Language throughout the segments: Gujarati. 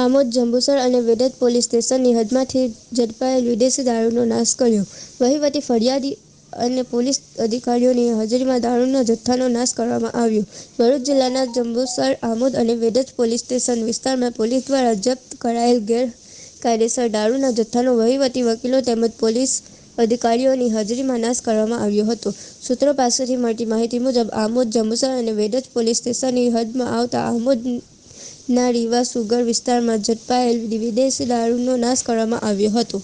આમોદ જંબુસર અને વેડજ પોલીસ સ્ટેશનની હદમાંથી ઝડપાયેલ વિદેશી દારૂનો નાશ કર્યો. વહીવટી ફરિયાદી અને પોલીસ અધિકારીઓની હાજરીમાં દારૂના જથ્થાનો નાશ કરવામાં આવ્યો. ભરૂચ જિલ્લાના જંબુસર, આમોદ અને વેડજ પોલીસ સ્ટેશન વિસ્તારમાં પોલીસ દ્વારા જપ્ત કરાયેલ ગેરકાયદેસર દારૂના જથ્થાનો વહીવટી વકીલો તેમજ પોલીસ અધિકારીઓની હાજરીમાં નાશ કરવામાં આવ્યો હતો. સૂત્રો પાસેથી મળતી માહિતી મુજબ, આમોદ જંબુસર અને વેડજ પોલીસ સ્ટેશનની હદમાં આવતા આમોદના રીવા સુગર વિસ્તારમાં ઝડપાયેલ વિદેશી દારૂનો નાશ કરવામાં આવ્યો હતો.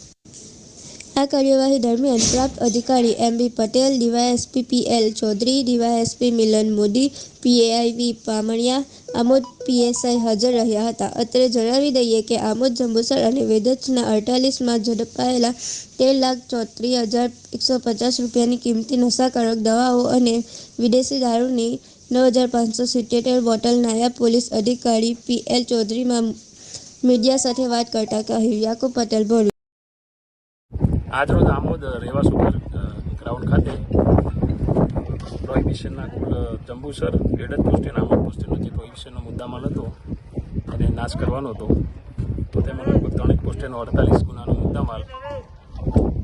આ કાર્યવાહી દરમિયાન પ્રાપ્ત અધિકારી M. B. Patel, DYSP P. L. Chaudhary, DYSP Milan Modi પીએઆઈવી પામણિયા, Amod PSI હાજર રહ્યા હતા. અત્રે જણાવી દઈએ કે આમોદ, જંબુસર અને વેદચના અડતાલીસમાં ઝડપાયેલા તેર લાખ ચોત્રીસ હજાર એકસો પચાસ રૂપિયાની કિંમતી નશાકારક દવાઓ અને વિદેશી દારૂની નવ હજાર પાંચસો સિત્તેર બોટલ નાયબ પોલીસ અધિકારી પી એલ ચૌધરીમાં મીડિયા સાથે વાત કરતા કહ્યું, યાકુબ પટેલ ભરૂચ. આજરોજ આમોદ રેવાસુગર ગ્રાઉન્ડ ખાતે પ્રોહિબિશનના કુલ જંબુસર એડજ પોસ્ટેન આમોદ પોસ્ટેનનો જે પ્રોહિબિશનનો મુદ્દામાલ હતો. એને નાશ કરવાનો હતો. તો તેમાં લગભગ ત્રણેક પોસ્ટેનો અડતાલીસ ગુનાનો મુદ્દામાલ,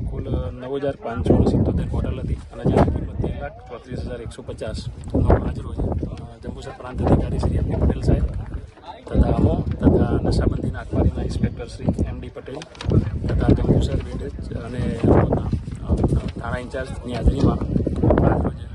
કુલ નવ હજાર પાંચસો સિત્તોતેર બોટલ હતી. અને જેની કિંમત તેર લાખ ચોત્રીસ હજાર એકસો પચાસનો આજરોજ જંબુસર પ્રાંત અધિકારી શ્રી એમ પટેલ સાહેબ તથા અમો તથા નશાબંધીના અખબારીના inspector Shri M D Patel તથા જંબુસર વેડજ અને અમોદના અ, થાણા ઇન્ચાર્જની હાજરીમાં આજરોજ